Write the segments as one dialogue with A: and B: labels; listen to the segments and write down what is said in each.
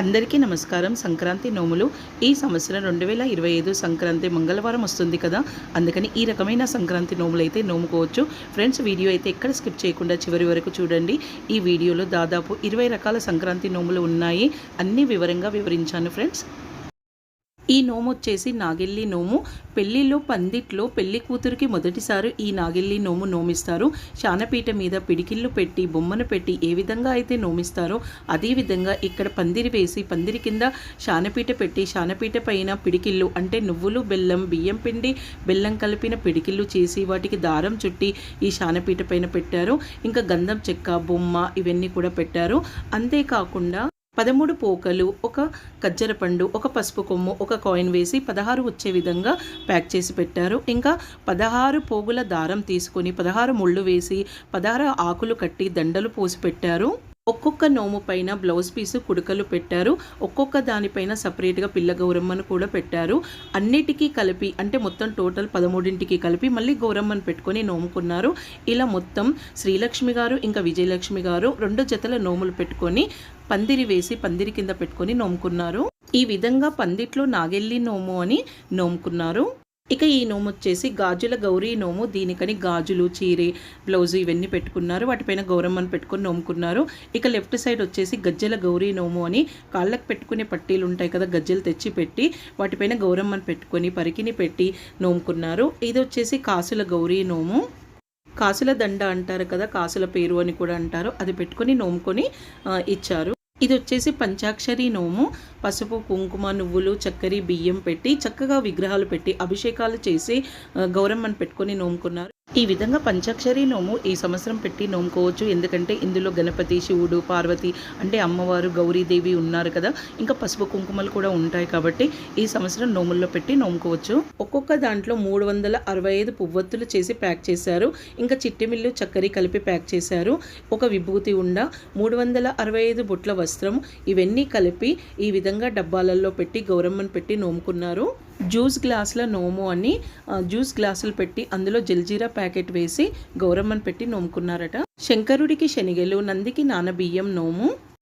A: అందరికీ నమస్కారం. సంక్రాంతి నోములు ఈ సంవత్సరం రెండు వేల ఇరవై ఐదు సంక్రాంతి మంగళవారం వస్తుంది కదా? అందుకని ఈ రకమైన సంక్రాంతి నోములు అయితే నోముకోవచ్చు. ఫ్రెండ్స్ వీడియో అయితే ఎక్కడ స్కిప్ చేయకుండా చివరి వరకు చూడండి. ఈ వీడియోలో దాదాపు ఇరవై రకాల సంక్రాంతి నోములు ఉన్నాయి. అన్ని వివరంగా వివరించాను ఫ్రెండ్స్. ఈ నోము వచ్చేసి నాగెల్లి నోము. పెళ్ళిలో పందిట్లో పెళ్ళి కూతురికి మొదటిసారి ఈ నాగెల్లి నోము నోమిస్తారు. శానపీట మీద పిడికిళ్ళు పెట్టి బొమ్మను పెట్టి ఏ విధంగా అయితే నోమిస్తారో అదేవిధంగా ఇక్కడ పందిరి వేసి పందిరి కింద శానపీట పెట్టి శానపీట పైన పిడికిళ్ళు అంటే నువ్వులు బెల్లం బియ్యం పిండి బెల్లం కలిపిన పిడికిళ్ళు చేసి వాటికి దారం చుట్టి ఈ శానపీట పైన పెట్టారు. ఇంకా గంధం చెక్క బొమ్మ ఇవన్నీ కూడా పెట్టారు. అంతేకాకుండా పదమూడు పోకలు ఒక కజ్జర పండు ఒక పసుపు కొమ్ము ఒక కాయిన్ వేసి పదహారు వచ్చే విధంగా ప్యాక్ చేసి పెట్టారు. ఇంకా పదహారు పోగుల దారం తీసుకొని పదహారు ముళ్ళు వేసి పదహారు ఆకులు కట్టి దండలు పోసి పెట్టారు. ఒక్కొక్క నోము పైన బ్లౌజ్ పీసు కుడుకలు పెట్టారు. ఒక్కొక్క దానిపైన సపరేట్గా పిల్ల గౌరమ్మను కూడా పెట్టారు. అన్నిటికీ కలిపి అంటే మొత్తం టోటల్ పదమూడింటికి కలిపి మళ్ళీ గౌరమ్మను పెట్టుకొని నోముకున్నారు. ఇలా మొత్తం శ్రీలక్ష్మి గారు ఇంకా విజయలక్ష్మి గారు రెండు జతల నోములు పెట్టుకొని పందిరి వేసి పందిరి కింద పెట్టుకొని నోముకున్నారు. ఈ విధంగా పందిట్లో నాగెల్లి నోము అని నోముకున్నారు. ఇక ఈ నోము వచ్చేసి గాజుల గౌరీ నోము. దీనికని గాజులు చీరే బ్లౌజు ఇవన్నీ పెట్టుకున్నారు. వాటిపైన గౌరమ్మను పెట్టుకొని నోముకున్నారు. ఇక లెఫ్ట్ సైడ్ వచ్చేసి గజ్జల గౌరీ నోము అని కాళ్ళకు పెట్టుకునే పట్టీలు ఉంటాయి కదా గజ్జలు తెచ్చి పెట్టి వాటిపైన గౌరమ్మను పెట్టుకొని పరికిని పెట్టి నోముకున్నారు. ఇది వచ్చేసి కాసుల గౌరీ నోము. కాసుల దండ అంటారు కదా కాసుల పేరు అని కూడా అంటారు. అది పెట్టుకొని నోముకొని ఇచ్చారు. ఇది వచ్చేసి పంచాక్షరి నోము. పసుపు కుంకుమ నువ్వులు చక్కెర బియ్యం పెట్టి చక్కగా విగ్రహాలు పెట్టి అభిషేకాలు చేసి గౌరమ్మను పెట్టుకొని నోముకున్నారు. ఈ విధంగా పంచాక్షరి నోము ఈ సంవత్సరం పెట్టి నోముకోవచ్చు. ఎందుకంటే ఇందులో గణపతి శివుడు పార్వతి అంటే అమ్మవారు గౌరీదేవి ఉన్నారు కదా. ఇంకా పసుపు కుంకుమలు కూడా ఉంటాయి కాబట్టి ఈ సంవత్సరం నోముల్లో పెట్టి నోముకోవచ్చు. ఒక్కొక్క దాంట్లో మూడు వందల అరవై ఐదు పువ్వొత్తులు చేసి ప్యాక్ చేశారు. ఇంకా చిట్టిమిల్లు చక్కెర కలిపి ప్యాక్ చేశారు. ఒక విభూతి ఉండ మూడు వందల అరవై ఐదు బుట్ల వస్త్రం ఇవన్నీ కలిపి ఈ విధంగా డబ్బాలలో పెట్టి గౌరమ్మను పెట్టి నోముకున్నారు. జ్యూస్ గ్లాసుల నోము అని జ్యూస్ గ్లాసులు పెట్టి అందులో జల్జీరా ప్యాకెట్ వేసి గౌరమ్మను పెట్టి నోముకున్నారట. శంకరుడికి శనిగలు నందికి నానబియ్యం నోము.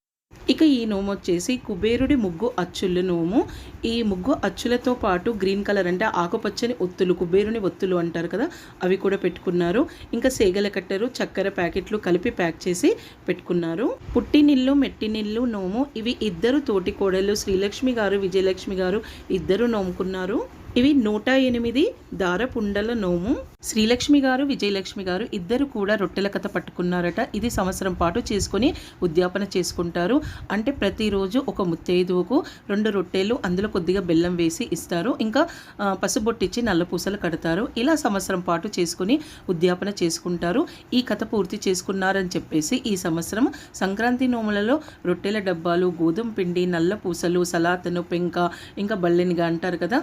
A: ఇక ఈ నోము వచ్చేసి కుబేరుడి ముగ్గు అచ్చుల నోము. ఈ ముగ్గు అచ్చులతో పాటు గ్రీన్ కలర్ అంటే ఆకుపచ్చని ఒత్తులు కుబేరుని ఒత్తులు అంటారు కదా అవి కూడా పెట్టుకున్నారు. ఇంకా సేగల కట్టెరు చక్కెర ప్యాకెట్లు కలిపి ప్యాక్ చేసి పెట్టుకున్నారు. పుట్టినిల్లు మెట్టినిల్లు నోము ఇవి ఇద్దరు తోటి కోడలు శ్రీలక్ష్మి గారు విజయలక్ష్మి గారు ఇద్దరు నోముకున్నారు. ఇవి నూట ఎనిమిది దారపుండల నోము. శ్రీలక్ష్మి గారు విజయలక్ష్మి గారు ఇద్దరు కూడా రొట్టెల కథ పట్టుకున్నారట. ఇది సంవత్సరం పాటు చేసుకొని ఉద్యాపన చేసుకుంటారు. అంటే ప్రతిరోజు ఒక ముత్తైదువుకు రెండు రొట్టెలు అందులో కొద్దిగా బెల్లం వేసి ఇస్తారు. ఇంకా పసుబొట్టిచ్చి నల్ల పూసలు కడతారు. ఇలా సంవత్సరం పాటు చేసుకుని ఉద్యాపన చేసుకుంటారు. ఈ కథ పూర్తి చేసుకున్నారని చెప్పేసి ఈ సంవత్సరం సంక్రాంతి నోములలో రొట్టెల డబ్బాలు గోధుమ పిండి నల్ల పూసలు సలాతను పెంక ఇంకా బల్లెనిగా అంటారు కదా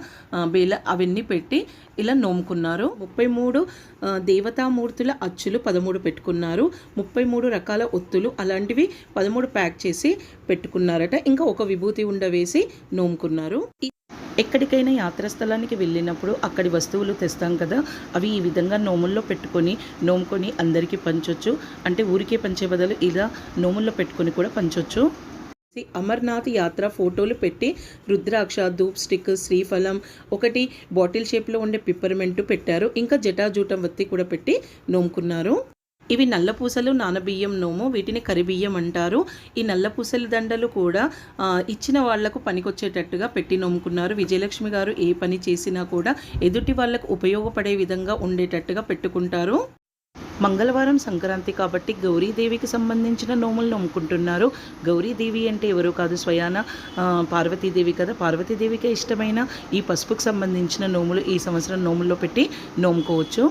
A: బేల అవన్నీ పెట్టి ఇలా నోముకున్నారు. ముప్పై మూడు ఆ, దేవతామూర్తుల అచ్చులు పదమూడు పెట్టుకున్నారు. ముప్పై మూడు రకాల ఒత్తులు అలాంటివి పదమూడు ప్యాక్ చేసి పెట్టుకున్నారట. ఇంకా ఒక విభూతి ఉండ వేసి నోముకున్నారు. ఎక్కడికైనా యాత్రాస్థలానికి వెళ్ళినప్పుడు అక్కడి వస్తువులు తెస్తాం కదా అవి ఈ విధంగా నోముల్లో పెట్టుకొని నోముకొని అందరికీ పంచొచ్చు. అంటే ఊరికే పంచే బదులు ఇలా నోముల్లో పెట్టుకొని కూడా పంచొచ్చు. శ్రీ అమర్నాథ్ యాత్ర ఫోటోలు పెట్టి రుద్రాక్ష ధూప్ స్టిక్ శ్రీఫలం ఒకటి బాటిల్ షేప్లో ఉండే పిప్పర్మెంట్ పెట్టారు. ఇంకా జటాజూటం వత్తి కూడా పెట్టి నోముకున్నారు. ఇవి నల్లపూసలు నానబియ్యం నోము వీటిని కరిబియ్యం అంటారు. ఈ నల్లపూసల దండలు కూడా ఇచ్చిన వాళ్ళకు పనికొచ్చేటట్టుగా పెట్టి నోముకున్నారు. విజయలక్ష్మి గారు ఏ పని చేసినా కూడా ఎదుటి వాళ్ళకు ఉపయోగపడే విధంగా ఉండేటట్టుగా పెట్టుకుంటారు. మంగళవారం సంక్రాంతి కాబట్టి గౌరీదేవికి సంబంధించిన నోములు నమ్ముకుంటున్నారు. గౌరీదేవి అంటే ఎవరు కాదు స్వయాన పార్వతీదేవి కదా. పార్వతీదేవికే ఇష్టమైన ఈ పసుపుకు సంబంధించిన నోములు ఈ సంవత్సరం నోముల్లో పెట్టి నోముకోవచ్చు.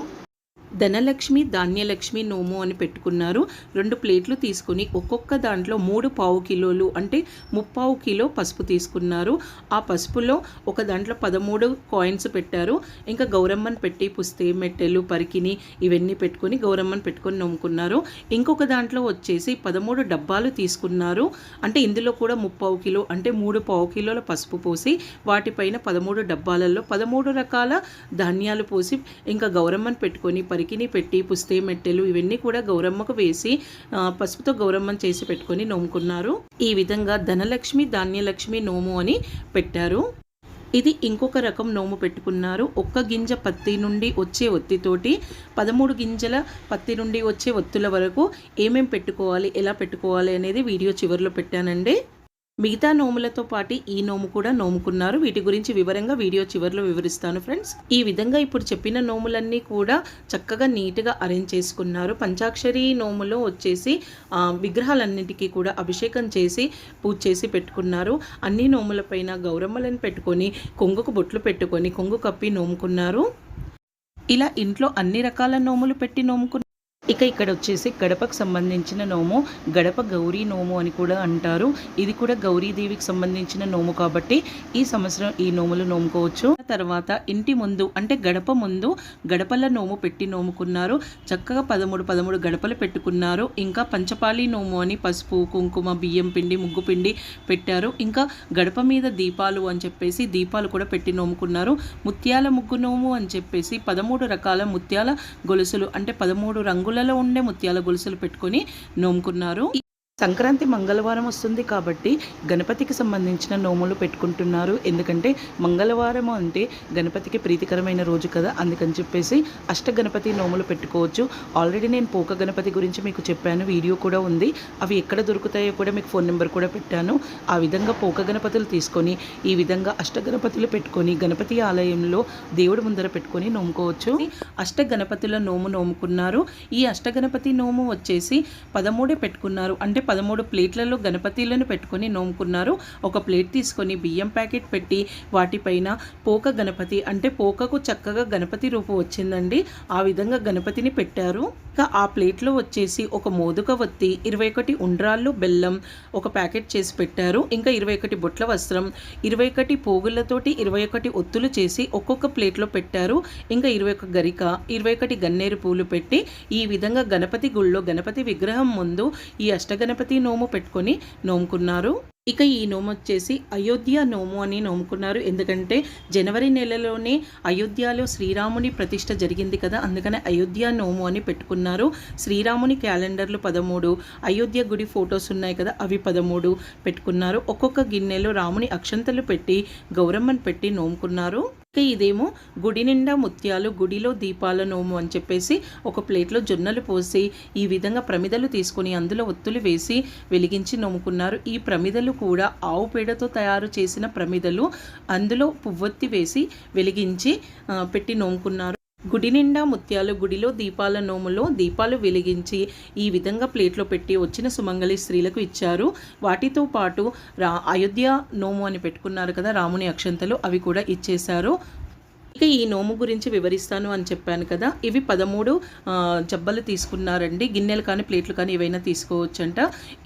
A: ధనలక్ష్మి ధాన్యలక్ష్మి నోము అని పెట్టుకున్నారు. రెండు ప్లేట్లు తీసుకుని ఒక్కొక్క దాంట్లో మూడు పావు కిలోలు అంటే ముప్పావు కిలో పసుపు తీసుకున్నారు. ఆ పసుపులో ఒక దాంట్లో పదమూడు కాయిన్స్ పెట్టారు. ఇంకా గౌరమ్మను పెట్టి పుస్తే మెట్టెలు పరికిని ఇవన్నీ పెట్టుకొని గౌరమ్మను పెట్టుకొని నమ్ముకున్నారు. ఇంకొక దాంట్లో వచ్చేసి పదమూడు డబ్బాలు తీసుకున్నారు. అంటే ఇందులో కూడా ముప్పావు కిలో అంటే మూడు పావు కిలోల పసుపు పోసి వాటిపైన పదమూడు డబ్బాలలో పదమూడు రకాల ధాన్యాలు పోసి ఇంకా గౌరమ్మను పెట్టుకొని పరికి ఉలికిని పెట్టి పుస్తే మెట్టెలు ఇవన్నీ కూడా గౌరమ్మకు వేసి పసుపుతో గౌరమ్మను చేసి పెట్టుకొని నోముకున్నారు. ఈ విధంగా ధనలక్ష్మి ధాన్యలక్ష్మి నోము అని పెట్టారు. ఇది ఇంకొక రకం నోము పెట్టుకున్నారు. ఒక్క గింజ పత్తి నుండి వచ్చే ఒత్తితోటి పదమూడు గింజల పత్తి నుండి వచ్చే ఒత్తుల వరకు ఏమేం పెట్టుకోవాలి ఎలా పెట్టుకోవాలి అనేది వీడియో చివరిలో పెట్టానండి. మిగతా నోములతో పాటు ఈ నోము కూడా నోముకున్నారు. వీటి గురించి వివరంగా వీడియో చివరిలో వివరిస్తాను ఫ్రెండ్స్. ఈ విధంగా ఇప్పుడు చెప్పిన నోములన్నీ కూడా చక్కగా నీట్గా అరేంజ్ చేసుకున్నారు. పంచాక్షరి నోములో వచ్చేసి విగ్రహాలన్నిటికీ కూడా అభిషేకం చేసి పూజ చేసి పెట్టుకున్నారు. అన్ని నోములపైన గౌరమ్మలను పెట్టుకొని కొంగుకు బొట్లు పెట్టుకొని కొంగు కప్పి నోముకున్నారు. ఇలా ఇంట్లో అన్ని రకాల నోములు పెట్టి నోముకున్నారు. ఇక ఇక్కడ వచ్చేసి గడపకు సంబంధించిన నోము గడప గౌరీ నోము అని కూడా అంటారు. ఇది కూడా గౌరీదేవికి సంబంధించిన నోము కాబట్టి ఈ సంవత్సరం ఈ నోములు నోముకోవచ్చు. తర్వాత ఇంటి ముందు అంటే గడప ముందు గడపల నోము పెట్టి నోముకున్నారు. చక్కగా పదమూడు పదమూడు గడపలు పెట్టుకున్నారు. ఇంకా పంచపాలి నోము అని పసుపు కుంకుమ బియ్యం పిండి ముగ్గు పిండి పెట్టారు. ఇంకా గడప మీద దీపాలు అని చెప్పేసి దీపాలు కూడా పెట్టి నోముకున్నారు. ముత్యాల ముగ్గు నోము అని చెప్పేసి పదమూడు రకాల ముత్యాల గొలుసులు అంటే పదమూడు రంగులలో ఉండే ముత్యాల గొలుసులు పెట్టుకొని నోముకున్నారు. సంక్రాంతి మంగళవారం వస్తుంది కాబట్టి గణపతికి సంబంధించిన నోములు పెట్టుకుంటున్నారు. ఎందుకంటే మంగళవారం అంటే గణపతికి ప్రీతికరమైన రోజు కదా అందుకని చెప్పేసి అష్ట గణపతి నోములు పెట్టుకోవచ్చు. ఆల్రెడీ నేను పోక గణపతి గురించి మీకు చెప్పాను వీడియో కూడా ఉంది. అవి ఎక్కడ దొరుకుతాయో కూడా మీకు ఫోన్ నెంబర్ కూడా పెట్టాను. ఆ విధంగా పోక గణపతులు తీసుకొని ఈ విధంగా అష్ట గణపతులు పెట్టుకొని గణపతి ఆలయంలో దేవుడి ముందర పెట్టుకొని నోముకోవచ్చు. అష్ట గణపతుల నోము నోముకున్నారు. ఈ అష్ట గణపతి నోము వచ్చేసి పదమూడే పెట్టుకున్నారు. అంటే పదమూడు ప్లేట్లలో గణపతిలను పెట్టుకొని నోముకున్నారు. ఒక ప్లేట్ తీసుకొని బియ్యం ప్యాకెట్ పెట్టి వాటిపైన పోక గణపతి అంటే పోకకు చక్కగా గణపతి రూపు వచ్చిందండి. ఆ విధంగా గణపతిని పెట్టారు. ఇంకా ఆ ప్లేట్లో వచ్చేసి ఒక మోదుక వత్తి ఇరవై ఒకటి ఉండ్రాళ్ళు బెల్లం ఒక ప్యాకెట్ చేసి పెట్టారు. ఇంకా ఇరవై ఒకటి బొట్ల వస్త్రం ఇరవై ఒకటి పోగులతోటి ఇరవై ఒకటి ఒత్తులు చేసి ఒక్కొక్క ప్లేట్లో పెట్టారు. ఇంకా ఇరవై ఒక గరిక ఇరవై ఒకటి గన్నేరు పూలు పెట్టి ఈ విధంగా గణపతి గుళ్ళో గణపతి విగ్రహం ముందు ఈ అష్టగణపతి నోము పెట్టుకొని నోముకున్నారు. ఇక ఈ నోము వచ్చేసి అయోధ్య నోము అని నోముకున్నారు. ఎందుకంటే జనవరి నెలలోనే అయోధ్యలో శ్రీరాముని ప్రతిష్ట జరిగింది కదా అందుకనే అయోధ్య నోము అని పెట్టుకున్నారు. శ్రీరాముని క్యాలెండర్లు పదమూడు అయోధ్య గుడి ఫొటోస్ ఉన్నాయి కదా అవి పదమూడు పెట్టుకున్నారు. ఒక్కొక్క గిన్నెలో రాముని అక్షంతలు పెట్టి గౌరమ్మను పెట్టి నోముకున్నారు. ఇక ఇదేమో గుడి నిండా ముత్యాలు గుడిలో దీపాల నోము అని చెప్పేసి ఒక ప్లేట్లో జొన్నలు పోసి ఈ విధంగా ప్రమిదలు తీసుకొని అందులో ఒత్తులు వేసి వెలిగించి నోముకున్నారు. ఈ ప్రమిదలు కూడా ఆవు పేడతో తయారు చేసిన ప్రమిదలు అందులో పువ్వొత్తి వేసి వెలిగించి పెట్టి నోముకున్నారు. గుడి నిండా ముత్యాలు గుడిలో దీపాల నోములో దీపాలు వెలిగించి ఈ విధంగా ప్లేట్లో పెట్టి వచ్చిన సుమంగళి స్త్రీలకు ఇచ్చారు. వాటితో పాటు రా అయోధ్య నోము అని పెట్టుకున్నారు కదా రాముని అక్షంతలు అవి కూడా ఇచ్చేశారు. ఇక ఈ నోము గురించి వివరిస్తాను అని చెప్పాను కదా. ఇవి పదమూడు జబ్బలు తీసుకున్నారండి. గిన్నెలు కానీ ప్లేట్లు కానీ ఏవైనా తీసుకోవచ్చంట.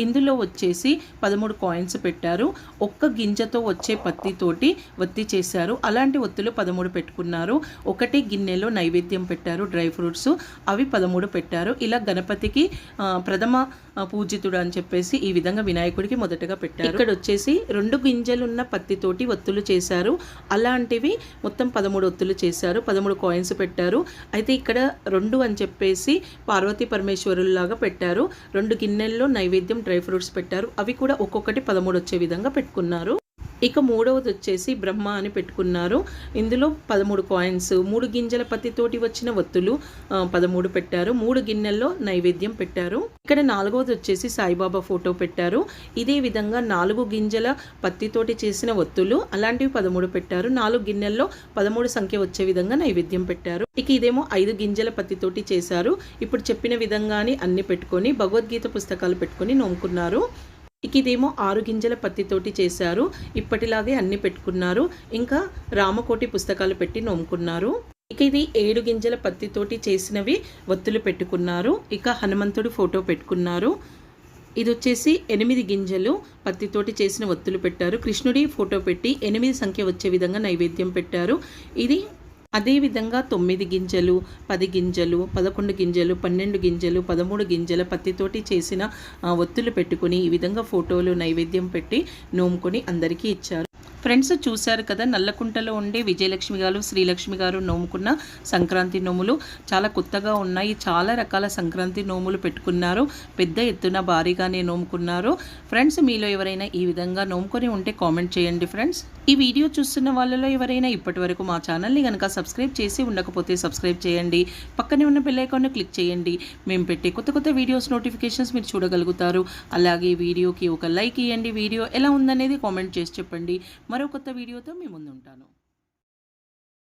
A: ఇందులో వచ్చేసి పదమూడు కాయిన్స్ పెట్టారు. ఒక్క గింజతో వచ్చే పత్తితోటి వత్తి చేశారు. అలాంటి ఒత్తులు పదమూడు పెట్టుకున్నారు. ఒకటి గిన్నెలో నైవేద్యం పెట్టారు డ్రై ఫ్రూట్స్. అవి పదమూడు పెట్టారు. ఇలా గణపతికి ప్రథమ పూజితుడు అని చెప్పేసి ఈ విధంగా వినాయకుడికి మొదటగా పెట్టారు. ఇక్కడ వచ్చేసి రెండు గింజలున్న పత్తితోటి ఒత్తులు చేశారు. అలాంటివి మొత్తం పదమూడు ఒత్తులు చేశారు పదమూడు కాయిన్స్ పెట్టారు. అయితే ఇక్కడ రెండు అని చెప్పేసి పార్వతీ పరమేశ్వరుల్లాగా పెట్టారు. రెండు గిన్నెల్లో నైవేద్యం డ్రై ఫ్రూట్స్ పెట్టారు. అవి కూడా ఒక్కొక్కటి పదమూడు వచ్చే విధంగా పెట్టుకున్నారు. ఇక మూడవది వచ్చేసి బ్రహ్మ అని పెట్టుకున్నారు. ఇందులో పదమూడు కాయిన్స్ మూడు గింజల పత్తితోటి వచ్చిన ఒత్తులు పదమూడు పెట్టారు. మూడు గిన్నెల్లో నైవేద్యం పెట్టారు. ఇక్కడ నాలుగవది వచ్చేసి సాయిబాబా ఫోటో పెట్టారు. ఇదే విధంగా నాలుగు గింజల పత్తితోటి చేసిన ఒత్తులు అలాంటివి పదమూడు పెట్టారు. నాలుగు గిన్నెల్లో పదమూడు సంఖ్య వచ్చే విధంగా నైవేద్యం పెట్టారు. ఇక ఇదేమో ఐదు గింజల పత్తితోటి చేశారు. ఇప్పుడు చెప్పిన విధంగానే అన్ని పెట్టుకొని భగవద్గీత పుస్తకాలు పెట్టుకొని నోముకున్నారు ఇక ఇదేమో ఆరు గింజల పత్తితోటి చేశారు. ఇప్పటిలాగే అన్ని పెట్టుకున్నారు. ఇంకా రామకోటి పుస్తకాలు పెట్టి నోముకున్నారు. ఇక ఇది ఏడు గింజల పత్తితోటి చేసినవి ఒత్తులు పెట్టుకున్నారు. ఇక హనుమంతుడి ఫోటో పెట్టుకున్నారు. ఇది వచ్చేసి ఎనిమిది గింజలు పత్తితోటి చేసిన ఒత్తులు పెట్టారు. కృష్ణుడి ఫోటో పెట్టి ఎనిమిది సంఖ్య వచ్చే విధంగా నైవేద్యం పెట్టారు. ఇది అదేవిధంగా తొమ్మిది గింజలు పది గింజలు పదకొండు గింజలు పన్నెండు గింజలు పదమూడు గింజల పత్తితోటి చేసిన ఒత్తులు పెట్టుకుని ఈ విధంగా ఫోటోలు నైవేద్యం పెట్టి నోముకొని అందరికీ ఇచ్చారు. ఫ్రెండ్స్ చూశారు కదా నల్లకుంటలో ఉండే విజయలక్ష్మి గారు శ్రీలక్ష్మి గారు నోముకున్న సంక్రాంతి నోములు. చాలా కొత్తగా ఉన్నాయి. చాలా రకాల సంక్రాంతి నోములు పెట్టుకున్నారు. పెద్ద ఎత్తున భారీగానే నోముకున్నారు. ఫ్రెండ్స్ మీలో ఎవరైనా ఈ విధంగా నోముకొని ఉంటే కామెంట్ చేయండి ఫ్రెండ్స్. ఈ వీడియో చూస్తున్న వాళ్ళలో ఎవరైనా ఇప్పటి వరకు మా ఛానల్ని కనుక సబ్స్క్రైబ్ చేసి ఉండకపోతే సబ్స్క్రైబ్ చేయండి. పక్కనే ఉన్న బెల్ క్లిక్ చేయండి. మేము పెట్టే కొత్త కొత్త వీడియోస్ నోటిఫికేషన్స్ మీరు చూడగలుగుతారు. అలాగే వీడియోకి ఒక లైక్ ఇవ్వండి వీడియో ఎలా ఉందనేది కామెంట్ చేసి చెప్పండి. మరో కొత్త వీడియోతో మీ ముందు ఉంటాను